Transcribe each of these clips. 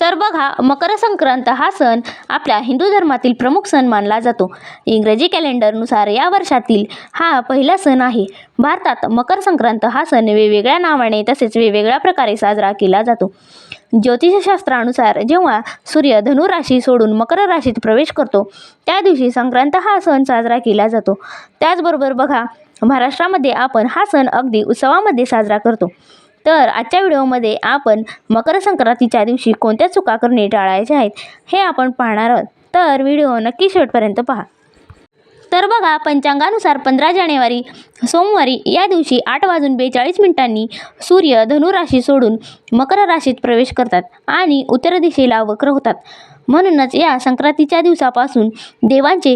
तर बघा मकर संक्रांत हा सण आपल्या हिंदू धर्मातील प्रमुख सण मानला जातो. इंग्रजी कॅलेंडरनुसार या वर्षातील हा पहिला सण आहे. भारतात मकर संक्रांत हा सण वेगवेगळ्या नावाने तसेच वेगवेगळ्या प्रकारे साजरा केला जातो. ज्योतिषशास्त्रानुसार जेव्हा सूर्य धनु राशी सोडून मकर राशीत प्रवेश करतो त्या दिवशी संक्रांत हा सण साजरा केला जातो. त्याचबरोबर बघा महाराष्ट्रामध्ये आपण हा सण अगदी उत्सवामध्ये साजरा करतो. तर आजच्या व्हिडिओमध्ये आपण मकर संक्रांतीच्या दिवशी कोणत्या चुका करणे टाळायच्या आहेत हे आपण पाहणार आहोत. तर व्हिडिओ नक्की शेवटपर्यंत पहा. तर बघा पंचांगानुसार पंधरा जानेवारी सोमवारी या दिवशी आठ वाजून बेचाळीस मिनिटांनी सूर्य धनुराशी सोडून मकर राशीत प्रवेश करतात आणि उत्तर दिशेला वक्र होतात. म्हणूनच या संक्रांतीच्या दिवसापासून देवांचे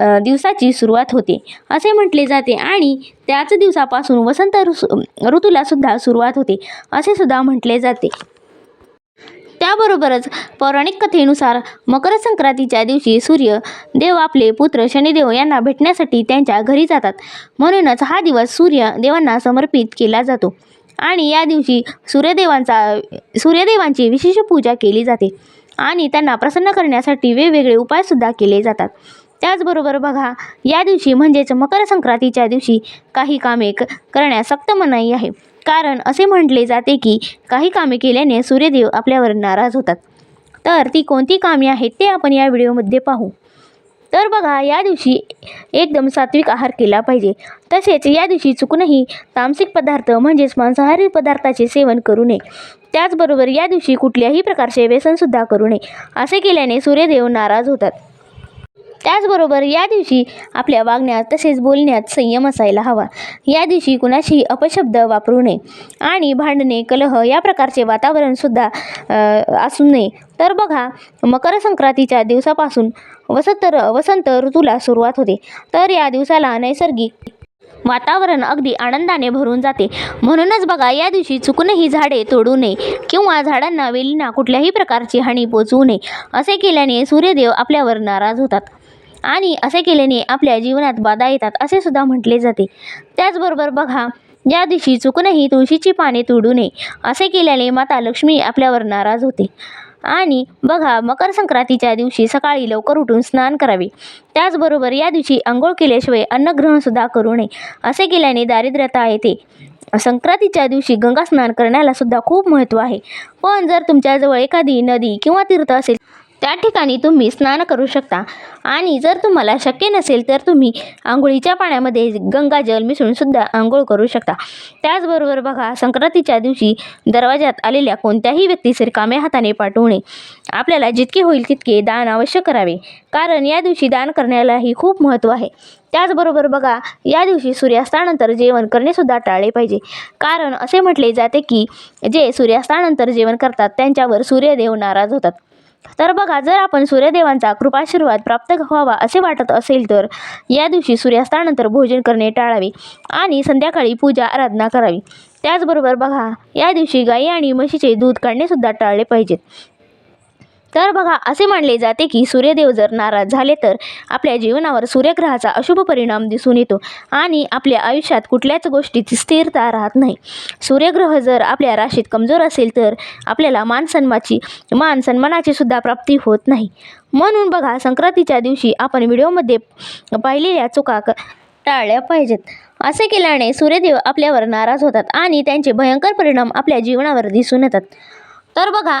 दिवसाची सुरुवात होते. असे म्हटले जाते आणि त्याच दिवसापासून वसंत ऋतू ऋतूला सुद्धा सुरुवात होते. असे सुद्धा म्हटले जाते. त्याबरोबरच पौराणिक कथेनुसार मकर संक्रांतीच्या दिवशी सूर्य देव आपले पुत्र शनिदेव यांना भेटण्यासाठी त्यांच्या घरी जातात. म्हणूनच हा दिवस सूर्य देवांना समर्पित केला जातो आणि या दिवशी सूर्यदेवांचा सूर्यदेवांची विशेष पूजा केली जाते आणि त्यांना प्रसन्न करण्यासाठी वेगवेगळे उपायसुद्धा केले जातात. त्याचबरोबर बघा या दिवशी म्हणजेच मकर संक्रांतीच्या दिवशी काही कामे क करण्यास सक्त मनाई आहे. कारण असे म्हटले जाते की काही कामे केल्याने सूर्यदेव आपल्यावर नाराज होतात. तर ती कोणती कामे आहेत ते आपण या व्हिडिओमध्ये पाहू. तर बघा या दिवशी एकदम सात्विक आहार केला पाहिजे. तसेच या दिवशी चुकूनही तामसिक पदार्थ म्हणजेच मांसाहारी पदार्थाचे सेवन करू नये. त्याचबरोबर या दिवशी कुठल्याही प्रकारचे व्यसनसुद्धा करू नये असे केल्याने सूर्यदेव नाराज होतात. त्याचबरोबर या दिवशी आपल्या वागण्यात तसेच बोलण्यात संयम असायला हवा. या दिवशी कुणाशी अपशब्द वापरू नये आणि भांडणे कलह या प्रकारचे वातावरणसुद्धा असू नये. तर बघा मकर संक्रांतीच्या दिवसापासून वसंत वसंत ऋतूला सुरुवात होते. तर या दिवसाला नैसर्गिक वातावरण अगदी आनंदाने भरून जाते. म्हणूनच बघा या दिवशी चुकूनही झाडे तोडू नये किंवा झाडांना वेलींना कुठल्याही प्रकारची हानी पोचवू नये असे केल्याने सूर्यदेव आपल्यावर नाराज होतात. आणि असे केल्याने आपल्या जीवनात बाधा येतात असे सुद्धा म्हटले जाते. त्याचबरोबर बघा या दिवशी चुकूनही तुळशीची पाने तोडू नये असे केल्याने माता लक्ष्मी आपल्यावर नाराज होते. आणि बघा मकर संक्रांतीच्या दिवशी सकाळी लवकर उठून स्नान करावे. त्याचबरोबर या दिवशी आंघोळ केल्याशिवाय अन्नग्रहणसुद्धा करू नये असे केल्याने दारिद्र्यता येते. संक्रांतीच्या दिवशी गंगा स्नान करण्याला सुद्धा खूप महत्त्व आहे. पण जर तुमच्याजवळ एखादी नदी किंवा तीर्थ असेल त्या ठिकाणी तुम्ही स्नान करू शकता. आणि जर तुम्हाला शक्य नसेल तर तुम्ही आंघोळीच्या पाण्यामध्ये गंगाजल मिसळूनसुद्धा आंघोळ करू शकता. त्याचबरोबर बघा संक्रांतीच्या दिवशी दरवाजात आलेल्या कोणत्याही व्यक्तीस रिकाम्या हाताने पाठवू नये आपल्याला जितके होईल तितके दान अवश्य करावे. कारण या दिवशी दान करण्यालाही खूप महत्त्व आहे. त्याचबरोबर बघा या दिवशी सूर्यास्तानंतर जेवण करणेसुद्धा टाळले पाहिजे. कारण असे म्हटले जाते की जे सूर्यास्तानंतर जेवण करतात त्यांच्यावर सूर्यदेव नाराज होतात. तर बघा जर आपण सूर्यदेवांचा कृपाशीर्वाद प्राप्त व्हावा असे वाटत असेल तर या दिवशी सूर्यास्तानंतर भोजन करणे टाळावे आणि संध्याकाळी पूजा आराधना करावी. त्याचबरोबर बघा या दिवशी गाई आणि म्हशीचे दूध काढणेसुद्धा टाळले पाहिजेत. तर बघा असे मानले जाते की सूर्यदेव जर नाराज झाले तर आपल्या जीवनावर सूर्यग्रहाचा अशुभ परिणाम दिसून येतो आणि आपल्या आयुष्यात कुठल्याच गोष्टीची स्थिरता राहत नाही. सूर्यग्रह जर आपल्या राशीत कमजोर असेल तर आपल्याला मान सन्माची मान सन्मानाची सुद्धा प्राप्ती होत नाही. म्हणून बघा संक्रांतीच्या दिवशी आपण व्हिडिओमध्ये पाहिलेल्या चुका क टाळल्या पाहिजेत. असे केल्याने सूर्यदेव आपल्यावर नाराज होतात आणि त्यांचे भयंकर परिणाम आपल्या जीवनावर दिसून येतात. तर बघा